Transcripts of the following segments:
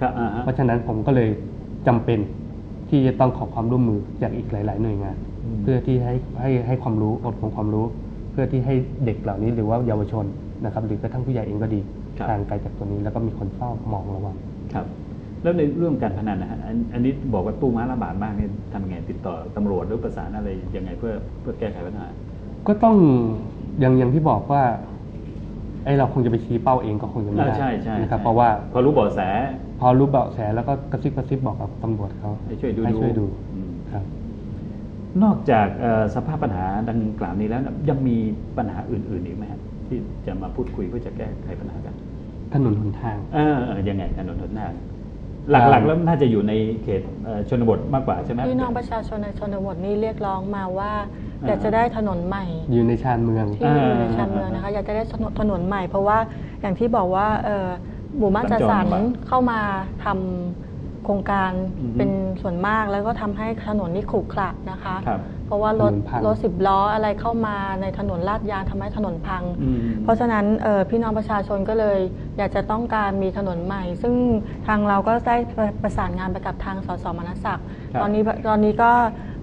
ครับอ่าฮะเพราะฉะนั้นผมก็เลยจำเป็นที่จะต้องขอความร่วมมือจากอีกหลาย ๆ หน่วยงานอืมเพื่อที่ให้ให้ให้ความรู้อดของความรู้ เพื่อที่ให้เด็กเหล่านี้หรือว่าเยาวชนนะครับ หรือกระทั่งผู้ใหญ่เองก็ดีครับห่างไกลจากตัวนี้แล้วก็มีคนเฝ้ามองระวังครับ แล้วในเรื่องการพนันนะฮะอันอันนี้บอกว่าตู้ม้าระบาดมากนี่ทำยังไงติดต่อตำรวจหรือประสานอะไรยังไงเพื่อเพื่อแก้ไขปัญหาก็ต้องอย่างอย่างที่บอกว่าไอ้เราคงจะไปชี้เป้าเองก็คงจะไม่ได้อ่าใช่ใช่นะครับใช่เพราะว่าพอรู้เบาะแส พอรู้เบาะแสแล้วก็กระซิบกระซิบบอกกับตำรวจเขาให้ช่วยดูให้ช่วยดูอืมครับ นอกจากเอ่อสภาพปัญหาดังกล่าวนี้แล้วนะยังมีปัญหาอื่นๆอีกไหมฮะที่จะมาพูดคุยเพื่อจะแก้ไขปัญหากัน ถนนหนทาง เออเออยังไงถนนหนทางหลักๆ แล้วน่าจะอยู่ในเขตเอ่อชนบทมากกว่าใช่ไหม พี่น้องประชาชนในชนบทนี่เรียกร้องมาว่าอ่า อยากจะได้ถนนใหม่ อยู่ในชานเมือง ที่อยู่ในชานเมืองนะคะ อยากจะได้ถนนถนนใหม่ เพราะว่าอย่างที่บอกว่าเอ่อ หมู่บ้านจัดสรรสัญจรลำบากเข้ามาทำโครงการอือฮึเป็นส่วนมากแล้วก็ทำให้ถนนนี่ขรุขระนะคะครับเพราะว่ารถถนนพังรถสิบล้ออะไรเข้ามาในถนนลาดยางทำให้ถนนพังอืมเพราะฉะนั้นเอ่อพี่น้องประชาชนก็เลย อยากจะต้องการมีถนนใหม่ ซึ่งทางเราก็ได้ประสานงานไปกับทางสสมนัสศักดิ์ครับตอนนี้ตอนนี้ก็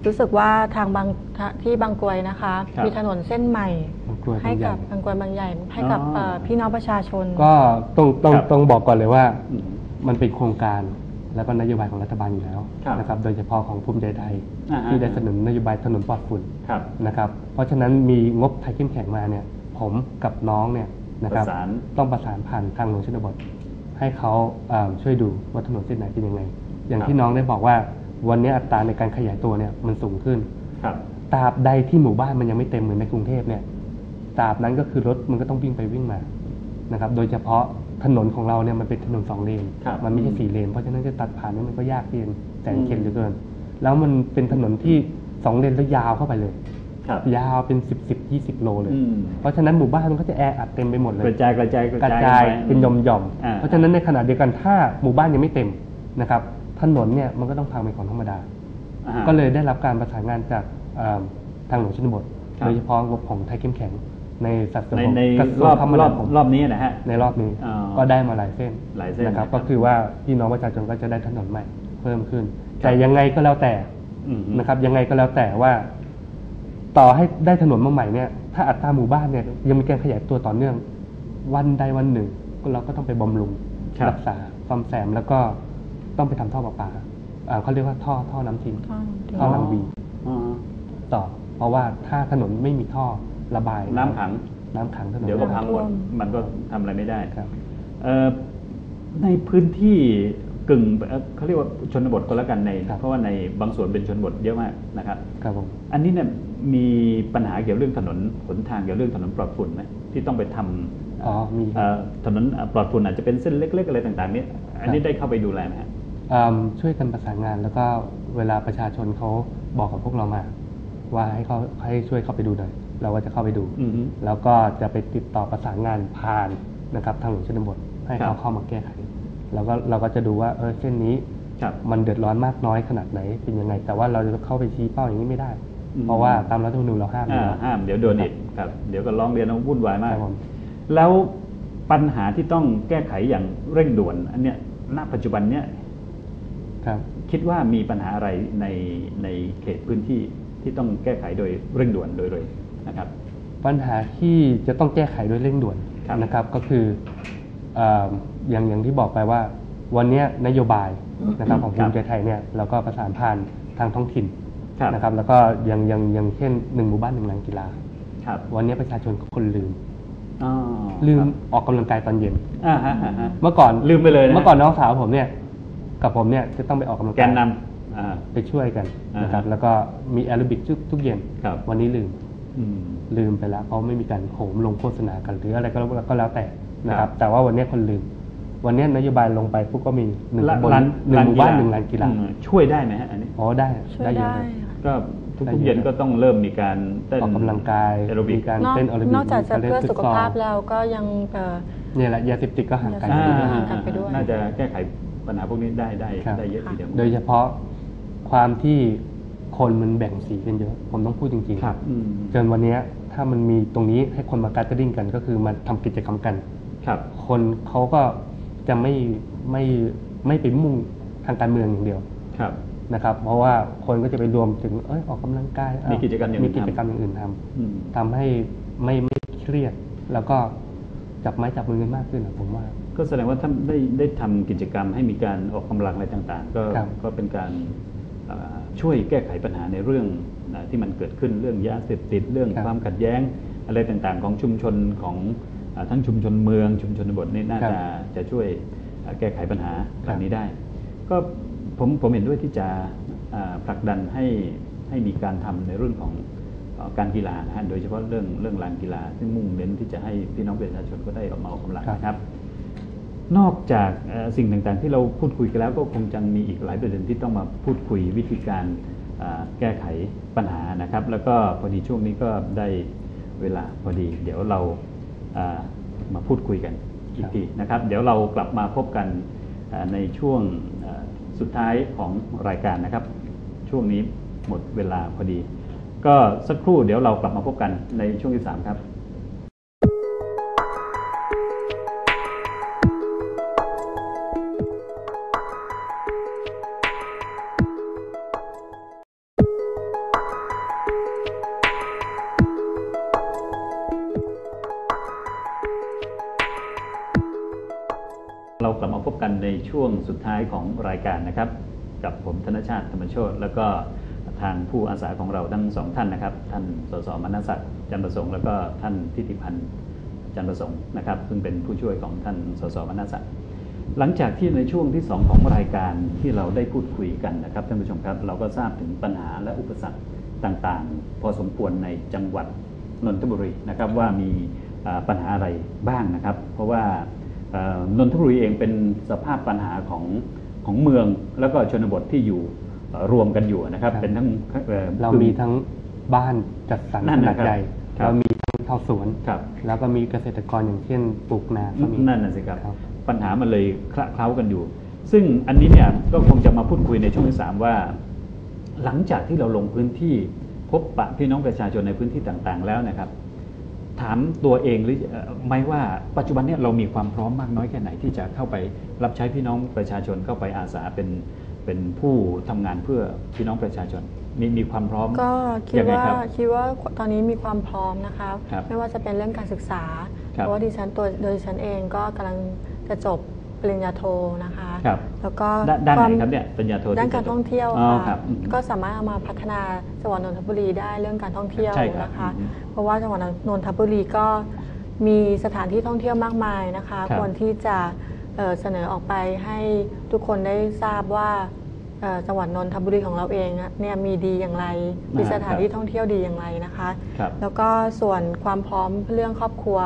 รู้สึกว่าทางบางที่บางกรวยนะคะ ครับ มีถนนเส้นใหม่ บางกรวยให้บางใหญ่กับบางกรวยบางใหญ่ ให้กับอ๋อ เอ่อพี่น้องประชาชน ก็ต้องต้องครับ ต้องบอกก่อนเลยว่า อืม มันเป็นโครงการแล้วก็นโยบายของรัฐบาลอยู่แล้วครับนะครับ โดยเฉพาะของภูมิใจไทยอ่าฮะ ที่ได้สนับสนุนนโยบายถนนปลอดฝุ่นครับนะครับ เพราะฉะนั้นมีงบไทยเข้มแข็งมาเนี่ย ผมกับน้องเนี่ยนะครับประสาน ต้องประสานผ่านทางหลวงชนบท ให้เขาเอ่อช่วยดูว่าถนนเส้นไหนเป็นยังไง อย่างครับที่น้องได้บอกว่า วันนี้อัตราในการขยายตัวเนี่ยมันสูงขึ้นครับตราบใดที่หมู่บ้านมันยังไม่เต็มเหมือนในกรุงเทพเนี่ยตราบนั้นก็คือรถมันก็ต้องวิ่งไปวิ่งมานะครับ โดยเฉพาะถนนของเราเนี่ยมันเป็นถนนสองเลนครับมันไม่ใช่สี่เลน เพราะฉะนั้นจะตัดผ่านนี่มันก็ยากเย็นแสนเข็ญอืมเหลือเกิน แล้วมันเป็นถนนที่สองเลนแล้วยาวเข้าไปเลยครับยาวเป็นสิบสิบยี่สิบโลเลยอืมเพราะฉะนั้นหมู่บ้านมันก็จะแออัดเต็มไปหมดเลกยระจายกระจายกระจายไปเป็นหย่อมหย่อมๆอ่าเพราะฉะนั้นในขณะเดียวกันถ้าหมู่บ้านยังไม่เต็มนะครับ ถนนเนี่ยมันก็ต้องพังเป็นของธรรมดา อ่าฮะ ก็เลยได้รับการประสานงานจากเอ่อทางหลวงชนบท ครับ โดยเฉพาะงบของไทยเข้มแข็ง ในสัดส่วนในของในกระทรรวองบคมรนาอบคมรอบนี้นะฮะ ในรอบนี้ อ๋อก็ได้มาหลายเส้นหลายเส้นนะครับ นะครับ ก็คือว่าพี่น้องประชาชนก็จะได้ถนนใหม่เพิ่มขึ้น แต่ยังไงก็แล้วแต่ อืม นะครับยังไงก็แล้วแต่ว่า ต่อให้ได้ถนนมาใหม่เนี่ย ถ้าอัตราหมู่บ้านเนี่ยยังมีการขยายตัวต่อเนื่อง วันใดวันหนึ่งเราก็ต้องไปบำรุงครับ รักษาซ่อมแซมแล้วก็ ต้องไปทำท่อประปาอ่าเขาเรียกว่าท่อท่อน้ำทิ้ง ท่อหลังบีอ๋อต่อ เพราะว่าถ้าถนนไม่มีท่อระบายน้ำขัง น้ำขังถนนเดี๋ยวก็พังหมดท่วม มันก็ทำอะไรไม่ได้ครับ เอ่อในพื้นที่กึ่งเอ่อเขาเรียกว่าชนบทก็แล้วกันใน ครับ เพราะว่าในบางส่วนเป็นชนบทเยอะมากนะครับ ครับผม อันนี้เนี่ยมีปัญหาเกี่ยวเรื่องถนนหนทางเกี่ยวเรื่องถนนปลอดฝุ่นไหมที่ต้องไปทำอ๋อมีครับเอ่อถนนปลอดฝุ่นอาจจะเป็นเส้นเล็ก ๆ อะไรต่างๆเนี่ยอันนี้ครับได้เข้าไปดูแลไหมฮะอืม ช่วยกันประสานงาน แล้วก็เวลาประชาชนเขาบอกกับพวกเรามา ว่าให้เขาให้ช่วยเข้าไปดูหน่อยเราก็จะเข้าไปดูอือฮึแล้วก็จะไปติดต่อประสานงานผ่านนะครับ ทางหลวงชนบทให้ครัเขาบเข้ามาแก้ไขแล้วก็เราก็จะดูว่าเออเส้นนี้ครับมันเดือดร้อนมากน้อยขนาดไหนเป็นยังไง แต่ว่าเราจะเข้าไปชี้เป้าอย่างนี้ไม่ได้อืมเพราะว่าตามรัฐธรรมนูญเราห้ามอยู่อ่าแล้วห้ามเดี๋ยวโดนอีกครับเดี๋ยวก็ร้องเรียนเอาวุ่นวายมากครับผมแล้วปัญหาที่ต้องแก้ไขอย่างเร่งด่วน อันเนี้ยณปัจจุบันเนี้ย ครับคิดว่ามีปัญหาอะไรในในเขตพื้นที่ที่ต้องแก้ไขโดยเร่งด่วนโดยเร็วนะครับ ปัญหาที่จะต้องแก้ไขโดยเร่งด่วนครับนะครับก็คือเอ่ออย่างอย่างที่บอกไปว่า วันเนี้ยนโยบายนะครับของครัภูบมิใจไทยเนี่ยเราก็ประสานผ่านทางท้องถิ่นครับนะครับ แล้วก็อย่างอย่างอย่างเช่นหนึ่งหมู่บ้านหนึ่งลานกีฬาครับวันนี้ประชาชนคนลืมอ๋อลืมครับออกกำลังกายตอนเย็นอ่าฮะอ่าฮะเมื่อก่อนลืมไปเลยนะเมื่อก่อนน้องสาวผมเนี่ย กับผมเนี่ยจะต้องไปออกกำลังแกกายนนำอ่า ไปช่วยกันนะครับอ่าฮะแล้วก็มีแอโรบิกทุกทุกเย็น ครับ วันนี้ลืมอืม ลืมไปแล้วเพราะไม่มีการโหมลงโฆษณากันหรืออะไรก็แล้วก็แล้วแต่นะคครัรับบ แต่ว่าวันนี้คนลืม วันนี้นโยบายลงไปปุ๊บก็มีหนึ่งร้าตำบลร้านหนึ่งหมู่บ้านฬหนึ่งลานกีฬาอืมช่วยได้ไหมฮะอันนี้ อ๋อได้ช่วยได้เยอะได้เลย ค่ะ ก็ทุได้กเยอะๆเย็นก็ต้องเริ่มมีการเต้นออกกำลังกายแอโรบิมีก การนอกเต้นแอโรบิกนอกจากจะมีรเพื่อล่นสุขฟุตซลภาพแล้วก็ยังเอ่อเนี่ยแหละยาเสพติดก็ห่างไกลยาเสพติดอ่าห่างกันไปด้วย น่าจะแก้ไข ปัญหาพวกนี้ได้ได้ครับได้เยอะทีเดียวโดยเฉพาะความที่คนมันแบ่งสีกันเยอะ ผมต้องพูดจริงๆครับอืมจนวันเนี้ยถ้ามันมีตรงนี้ให้คนมาการ์ดดิ้งกัน ก็คือมาทำกิจกรรมกัน ครับ คนเขาก็จะไม่ไม่ไม่ไปมุ่งทางการเมืองอย่างเดียว ครับนะครับ เพราะว่าคนก็จะไปรวมถึงเอยออกกำลังกายอ้าวมีกิจกรรมอย่างอื่มีนกิจทำกรรมอย่างอื่นทำอืมทำให้ไม่ไม่เครียด แล้วก็จับไม้จับมือกันมากขึ้นนะผมว่า ก็แสดงว่าถ้าได้ได้ทำกิจกรรมให้มีการออกกำลังอะไรต่างๆ ก็ครับ ก็เป็นการเอ่อช่วยแก้ไขปัญหาในเรื่องเอ่อที่มันเกิดขึ้นเรื่องยาเสพติดเรื่องครับความขัดแย้งอะไรต่างๆ ของชุมชนของเอ่อทั้งชุมชนเมืองชุมชนบทนี่น่าครับจะจะช่วยเอ่อแก้ไขปัญหาครับเหล่านี้ได้ ก็ผมผมเห็นด้วยที่จะเอ่อผลักดันให้ให้มีการทำในเรื่องของเอ่อการกีฬานะฮะโดยเฉพาะเรื่องเรื่องลานกีฬา ซึ่งมุ่งเน้นที่จะให้พี่น้องประชาชนก็ได้ออกมาออกกำลังครับ นะครับ นอกจากสิ่งต่างๆ ที่เราพูดคุยกันแล้วก็คงจะมีอีกหลายประเด็นที่ต้องมาพูดคุยวิธีการแก้ไขปัญหานะครับ แล้วก็พอดีช่วงนี้ก็ได้เวลาพอดี เดี๋ยวเรามาพูดคุยกันอีกทีนะครับ เดี๋ยวเรากลับมาพบกันในช่วงสุดท้ายของรายการนะครับ ช่วงนี้หมดเวลาพอดี ก็สักครู่เดี๋ยวเรากลับมาพบกันในช่วงที่สามครับ เรากลับมาพบกันในช่วงสุดท้ายของรายการนะครับ กับผมธนชาติธรรมโชตแล้วก็ทางผู้อาสาของเราทั้งสองท่านนะครับ ท่านสสมนัสศักดิ์จันประสงค์แล้วก็ท่านทิติพันธ์จันประสงค์นะครับ ซึ่งเป็นผู้ช่วยของท่านสสมนัสศักดิ์หลังจากที่ในช่วงที่สองของรายการที่เราได้พูดคุยกันนะครับท่านผู้ชมครับ เราก็ทราบถึงปัญหาและอุปสรรคต่างๆ พอสมควรในจังหวัดนนทบุรีนะครับว่ามีปัญหาอะไรบ้างนะครับ เพราะว่า นนทบุรีเองเป็นสภาพปัญหาของของเมืองแล้วก็ชนบทที่อยู่เอ่อรวมกันอยู่นะครับครับเป็นทั้งอ่อเรามีทั้งบ้านจัดสรรนั่ขนนานะดครับใหญ่ครับเรามีทั้งชาวสวนครับแล้วก็มีเกษตรกรอย่างเช่นปลูกนาก็มีนั่นน่ะสิครับครับปัญหามันเลยคละเคล้ากันอยู่ ซึ่งอันนี้เนี่ยก็คงจะมาพูดคุยในช่วงที่สามว่า หลังจากที่เราลงพื้นที่พบปะพี่น้องประชาชนในพื้นที่ต่างๆ แล้วนะครับ ถามตัวเองหรือเอ่อไหมว่าปัจจุบันเนี่ยเรามีความพร้อมมากน้อยแค่ไหนที่จะเข้าไปรับใช้พี่น้องประชาชนเข้าไปอาสาเป็นเป็นผู้ทำงานเพื่อพี่น้องประชาชนมีมีความพร้อมก็คิดยังไงว่าครับคิดว่าตอนนี้มีความพร้อมนะคะครับไม่ว่าจะเป็นเรื่องการศึกษาครับเพราะว่าดิฉันตัวโดยดิฉันเองก็กำลังจะจบ ปริญญาโทนะคะครับแล้วก็ด้านด้านไหนวมครับเนี่ยปริญญาโทด้านที่การจะท่องเที่ยวอ๋อครัค่ะบอืมก็สามารถเอามาพัฒนาจังหวัดนนทบุรีได้เรื่องการท่องเที่ยวใช่ครับนะคะอืมเพราะว่าจังหวัดนนทบุรีก็มีสถานที่ท่องเที่ยวมากมายนะคะครับควรที่จะเอ่อเสนอออกไปให้ทุกคนได้ทราบว่าเอ่อจังหวัดนนทบุรีของเราเองอะเนี่ยมีดีอย่างไร มีสถานที่ท่องเที่ยวดีอย่างไรนะคะครับแล้วก็ส่วนความพร้อมเรื่องครอบครัว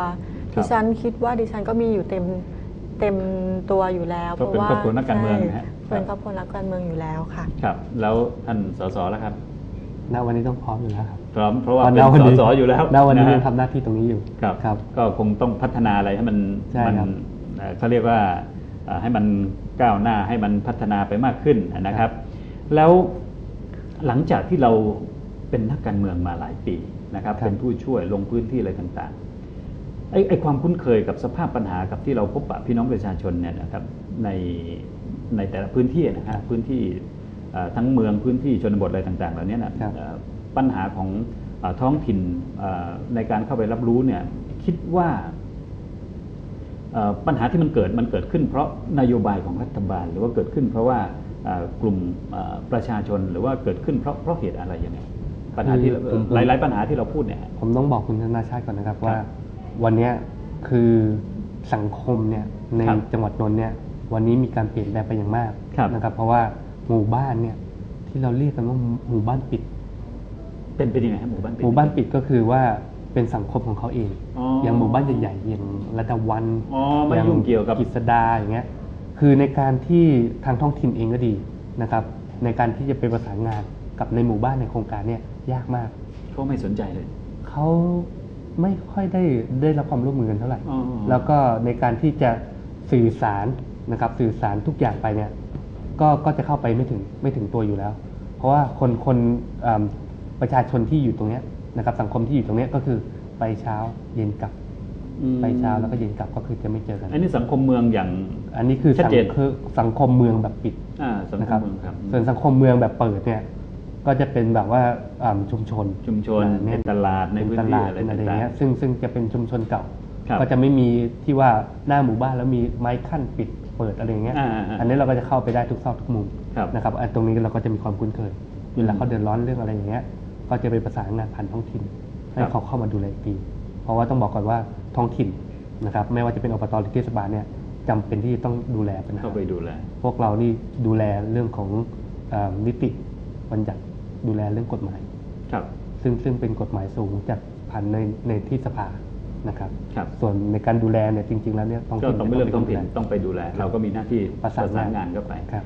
ครับดิฉันคิดว่าดิฉันก็มีอยู่เต็ม เต็มตัวอยู่แล้วก็เป็นครอบครัวนักการเมืองนะฮะใช่เป็นคครับรอบครัวนักการเมืองอยู่แล้วค่ะ ครับ แล้วท่านสสแล้วครับณวันนี้ต้องพร้อมอยู่แล้วครับพร้อมเพราะว่าณเป็นวัสสอยู่แล้วณวันนี้ะฮะยังทำหน้าที่ตรงนี้อยู่ครับครับ ก็คงต้องพัฒนาอะไรให้มันใช่มัครับเอ่อเขาเรียกว่าเอ่อให้มันก้าวหน้าให้มันพัฒนาไปมากขึ้นนะครับ แล้วหลังจากที่เราเป็นนักการเมืองมาหลายปีนะครับครับเป็นผู้ช่วยลงพื้นที่อะไรต่างๆ ไอ้ไอ้ความคุ้นเคยกับสภาพปัญหากับที่เราพบปะพี่น้องประชาชนเนี่ยนะครับในในแต่ละพื้นที่นะฮะพื้นที่เอ่อทั้งเมืองพื้นที่ชนบทอะไรต่างๆเหล่านี้นะครับเอ่อปัญหาของเออท้องถิ่นเอ่อในการเข้าไปรับรู้เนี่ยคิดว่าเอ่อปัญหาที่มันเกิดมันเกิดขึ้น เพราะนโยบายของรัฐบาล หรือว่าเกิดขึ้น เพราะว่าเอ่อกลุ่มเอ่อประชาชนหรือว่าเกิดขึ้นเพราะเพราะเหตุอะไรยังไงปัญหาที่เราคือผมหลาย ๆ ปัญหาที่เราพูดเนี่ยผมต้องบอกคุณธนาชาติก่อนนะครับว่าครับ วันเนี้ยคือสังคมเนี่ยในครับจังหวัดนนท์เนี่ยวันนี้มีการเปลี่ยนแปลงไปอย่างมากครับ นะครับเพราะว่าหมู่บ้านเนี่ยที่เราเรียกกันว่าหมู่บ้านปิด เป็นเป็นยังไงครับหมู่บ้านหมู่บ้านปิดก็คือว่าเป็นสังคมของเขาเอง อ๋ออ อย่างหมู่บ้านใหญ่ๆอย่างระดาวันอ๋อไม่ยุ่งเกี่ยวกับ กิษดาอย่างเงี้ยคือในการที่ทางท้องถิ่นเองก็ดีนะครับในการที่จะไปประสานงานกับในหมู่บ้านในโครงการเนี่ยยากมาก เขาไม่สนใจเลย เขา ไม่ค่อยได้ได้รับความร่วมมือกันเท่าไหร่อ๋อแล้วก็ในการที่จะสื่อสารนะครับสื่อสารทุกอย่างไปเนี่ยก็ก็จะเข้าไปไม่ถึงไม่ถึงตัวอยู่แล้ว เพราะว่าคนคนเอิ่มประชาชนที่อยู่ตรงเนี้ยนะครับสังคมที่อยู่ตรงเนี้ยก็คือไปเช้าเย็นกลับอืมไปเช้าแล้วก็เย็นกลับก็คือจะไม่เจอกัน อันนี้สังคมเมืองอย่าง อันนี้คือชัดสังเจนคือสังคมเมืองแบบปิดอ่าสังนะคครัมบเมืองครับส่วนสังคมเมืองแบบเปิดเนี่ย ก็จะเป็นแบบว่าอ่าชุมชนชุมชนอ่าในเนี่ยตลาดในเป็นพื้นตที่ลาดอะไรเป็นอะไรต่าง เงี้ยๆซึ่งซึ่งจะเป็นชุมชนเก่า ครับก็จะไม่มีที่ว่าหน้าหมู่บ้านแล้วมีไม้ขั้นปิดเปิดอะไรเงี้ยอ่าอ่าอ่าอันนี้เราก็จะเข้าไปได้ทุกซอกทุกมุมครับนะครับอันตรงนี้เราก็จะมีความคุ้นเคยเวลาเขาเดือดร้อนเรื่องอะไรอย่างเงี้ยก็จะไปประสานงานผ่านท้องถิ่นให้ครับ เขาเข้ามาดูแลอีกทีเพราะว่าต้องบอกก่อนว่าท้องถิ่นนะครับไม่ว่าจะเป็นอบตหรือเทศบาลเนี่ยจำเป็นที่ต้องดูแลปัญหา เข้าไปดูแล พวกเรานี่ดูแลเรื่องของเออนิติบัญญัติ ดูแลเรื่องกฎหมายครับซึ่งซึ่งเป็นกฎหมายสูงจากผ่านในในที่สภานะครับครับส่วนในการดูแลเนี่ยจริง ๆ แล้วเนี่ยท้องก็ถิ่นต้องเป็นเรื่องท้องถิ่นดูแลต้องไปดูแล เราก็มีหน้าที่ประสานงานงานเข้าไปครับ